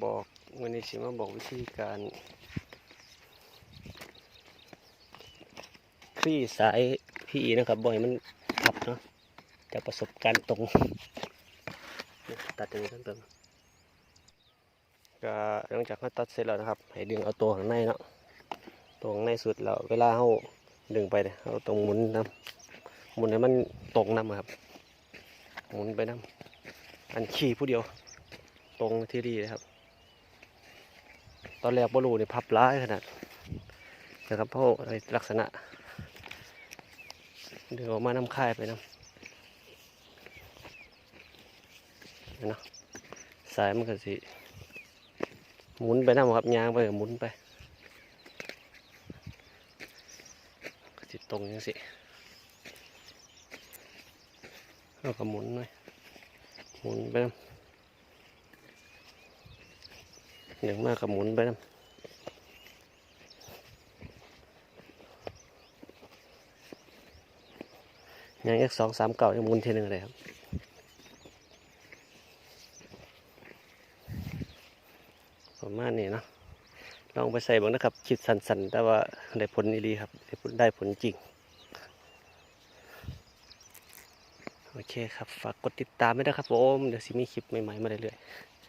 บอกวันนี้สิมาบอกวิธีการ คลี่สายพี่นะครับบ่อยมันทับเนาะจากประสบการณ์ตรง ตัดอย่างนี้ตั้งแต่ก็หลังจากเขาตัดเสร็จแล้วนะครับ ให้ดึงเอาตัวข้างในเนาะตัวข้างในสุดแล้วเวลาเขาดึงไปเขาต้องหมุนน้ำหมุนให้มันตรงน้ำอะครับ หมุนไปน้ำอันขี่ผู้เดียว ตรงที่ดีเลยครับ ตอนแรกบอลูนี่พับร้ายขนาดนะครับเพราะอะไรลักษณะเดี๋ยวมาน้ำค่ายไปน้ำเนาะสายมันก็สิหมุนไปน้ำครับยางไปหมุนไปก็สิตรงยังสิเราก็หมุนหน่อยหมุนไปน้ำ หนึ่งมากกับหมุนไปนะยังอีกสองสามเก่ายังมุนทีหนึ่งเลยครับประมาณนี้เนาะลองไปใส่บ้างนะครับคิดสันๆ แต่ว่าได้ผลดีครับได้ผลได้ผลจริง โอเคครับ ฝากกดติดตามด้วยนะครับผม เดี๋ยวสิมีคลิปใหม่ๆ มาเรื่อยๆ